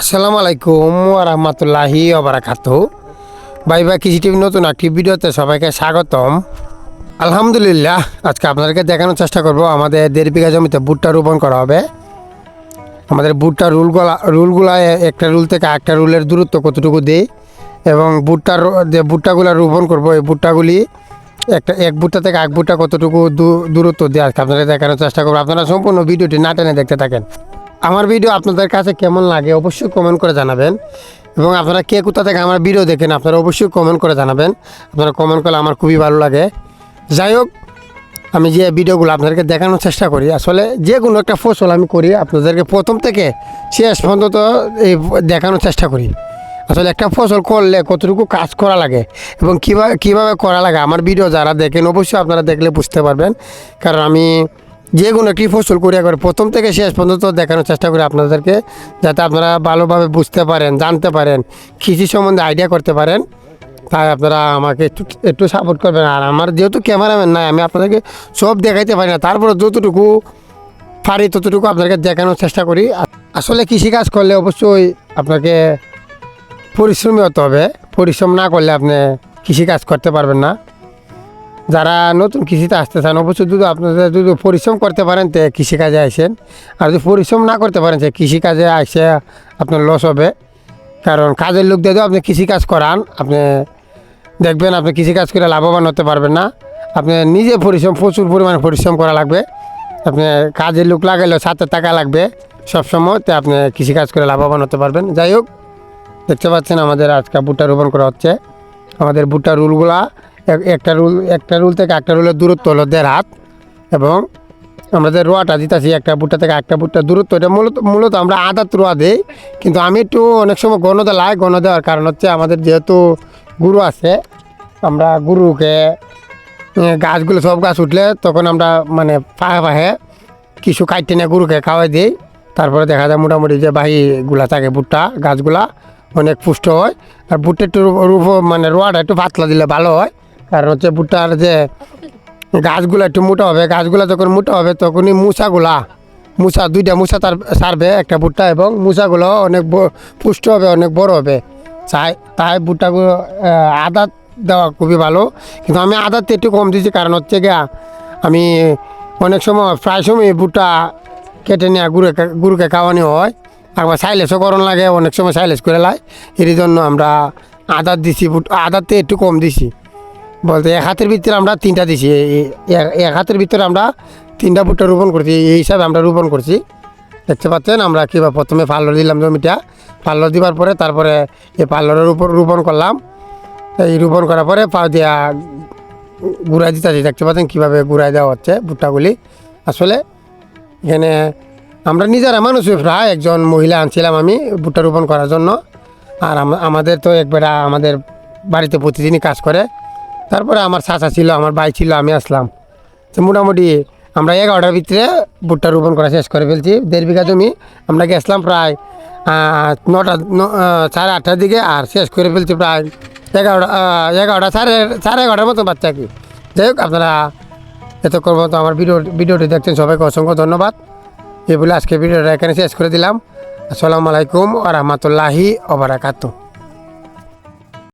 আসসালামু আলাইকুম রহমতুল্লাহি ওবরাকাত ভাই ভাই কৃষি টিভি নতুন একটি ভিডিওতে সবাইকে স্বাগতম। আলহামদুলিল্লাহ, আজকে আপনাদেরকে দেখানোর চেষ্টা করব আমাদের দেড় বিঘা জমিতে ভুট্টা রোপণ করা হবে। আমাদের ভুট্টার রুলগুলা রুলগুলা একটা রুল থেকে একটা রুলের দূরত্ব কতটুকু দেই? এবং ভুট্টার, যে ভুট্টাগুলো রোপণ করব, এই ভুট্টাগুলি একটা, এক ভুট্টা থেকে এক ভুট্টা কতটুকু দূরত্ব দিয়ে আজকে আপনাদের দেখানোর চেষ্টা করব। আপনারা সম্পূর্ণ ভিডিওটি না টেনে দেখতে থাকেন। আমার ভিডিও আপনাদের কাছে কেমন লাগে অবশ্যই কমেন্ট করে জানাবেন। এবং আপনারা কে কোথা থেকে আমার ভিডিও দেখেন, আপনারা অবশ্যই কমেন্ট করে জানাবেন। আপনারা কমেন্ট করলে আমার খুবই ভালো লাগে। যাই হোক, আমি যে ভিডিওগুলো আপনাদেরকে দেখানোর চেষ্টা করি, আসলে যে কোনো একটা ফসল আমি করি, আপনাদেরকে প্রথম থেকে শেষ পর্যন্ত এই দেখানোর চেষ্টা করি। আসলে একটা ফসল করলে কতটুকু কাজ করা লাগে এবং কীভাবে কীভাবে করা লাগে, আমার ভিডিও যারা দেখেন, অবশ্যই আপনারা দেখলে বুঝতে পারবেন। কারণ আমি যে কোনো একটি ফসল করি একবার প্রথম থেকে শেষ পর্যন্ত দেখানোর চেষ্টা করি আপনাদেরকে, যাতে আপনারা ভালোভাবে বুঝতে পারেন, জানতে পারেন, কৃষি সম্বন্ধে আইডিয়া করতে পারেন। তাই আপনারা আমাকে একটু একটু সাপোর্ট করবেন। আর আমার যেহেতু ক্যামেরাম্যান নাই, আমি আপনাদেরকে সব দেখাইতে পারি না। তারপরে যতটুকু পারি ততটুকু আপনাদেরকে দেখানোর চেষ্টা করি। আসলে কৃষিকাজ করলে অবশ্যই আপনাকে পরিশ্রমী হতে হবে। পরিশ্রম না করলে আপনি কৃষিকাজ করতে পারবেন না। যারা নতুন কৃষিতে আসতে চান, অবশ্যই যদি আপনাদের যদি পরিশ্রম করতে পারেন, তে কৃষিকাজে আসেন আর যদি পরিশ্রম না করতে পারেন সে কৃষিকাজে আসে আপনার লস হবে। কারণ কাজের লোক দিয়ে আপনি কৃষিকাজ করান, আপনি দেখবেন আপনি কৃষিকাজ করে লাভবান হতে পারবেন না। আপনি নিজে পরিশ্রম, প্রচুর পরিমাণে পরিশ্রম করা লাগবে। আপনি কাজের লোক লাগাইলেও সাথে টাকা লাগবে সবসময়, তো আপনি কৃষিকাজ করে লাভবান হতে পারবেন। যাই হোক, দেখতে পাচ্ছেন আমাদের আজকে ভুট্টা রোপণ করা হচ্ছে। আমাদের ভুট্টা রুলগুলা একটা রুল একটা রুল থেকে একটা রুলের দূরত্ব হলো দেড় হাত এবং আমাদের রোয়াটা দিতেছি একটা ভুট্টা থেকে একটা ভুট্টা দূরত্ব, এটা মূলত মূলত আমরা আদাত রোয়া দিই। কিন্তু আমি একটু অনেক সময় গণ দেলাই গণ দেওয়ার কারণ হচ্ছে আমাদের যেহেতু গুরু আছে, আমরা গুরুকে গাছগুলো সব গাছ উঠলে তখন আমরা মানে পাহে পাহে কিছু কাটতে নিয়ে গরুকে খাওয়াই দিই। তারপরে দেখা যায় মোটামুটি যে বাহিগুলা থাকে ভুট্টা গাছগুলা অনেক পুষ্ট হয়। আর ভুট্টা একটু মানে রোয়াটা একটু পাতলা দিলে ভালো হয়। কারণ হচ্ছে ভুট্টার যে গাছগুলো একটু মোটা হবে, গাছগুলো যখন মোটা হবে তখনই মুসাগুলা মুসা দুইটা মুসা তার সারবে, একটা ভুট্টা এবং মুসাগুলো অনেক পুষ্ট হবে, অনেক বড় হবে। চাই, তাই ভুট্টাগুলো আদাত দেওয়া খুবই ভালো। কিন্তু আমি আদাতে একটু কম দিয়েছি, কারণ হচ্ছে গিয়া আমি অনেক সময়, প্রায় সময় ভুট্টা কেটে নিয়ে গুরুকে গুরুকে খাওয়ানি হয়। একবার সাইলেসও করণ লাগে, অনেক সময় সাইলেস করে লাই। এর জন্য আমরা আদাত দিছি আদাতে একটু কম দিছি। বলতে এক হাতের ভিতরে আমরা তিনটা দিছি এক- হাতের ভিতরে আমরা তিনটা ভুট্টা রোপণ করছি, এই হিসাবে আমরা রোপণ করছি। দেখতে পাচ্ছেন, আমরা কীভাবে প্রথমে পাল্লর দিলাম জমিটা পাল্লর দিবার পরে তারপরে এই পাল্লরের উপর রোপণ করলাম। এই রোপণ করার পরে পা দিয়া গুড়াই দিতেছি, দেখতে পাচ্ছেন কীভাবে গুড়াই দেওয়া হচ্ছে ভুট্টাগুলি। আসলে এখানে আমরা নিজেরা মানুষ, প্রায় একজন মহিলা আনছিলাম আমি ভুট্টা রোপণ করার জন্য। আর আমাদের তো একবেলা আমাদের বাড়িতে প্রতিদিনই কাজ করে। তারপরে আমার চাচা ছিল, আমার ভাই ছিল, আমি আসলাম। তো মোটামুটি আমরা এগারোটার ভিতরে ভুট্টা রোপণ করা শেষ করে ফেলছি। দেড় বিঘা জমি আমরা গেছিলাম প্রায় নটা সাড়ে আটটার দিকে আর শেষ করে ফেলছি প্রায় এগারোটা এগারোটা, সাড়ে সাড়ে এগারোটার মতো বাচ্চা কি। যাই হোক, আপনারা এতক্ষণ মতো আমার ভিডিও, ভিডিওটি দেখছেন, সবাইকে অসংখ্য ধন্যবাদ। এই বলে আজকে ভিডিওটা এখানে শেষ করে দিলাম। আসসালামু আলাইকুম আ রহমতুল্লাহি ওবরাকাতু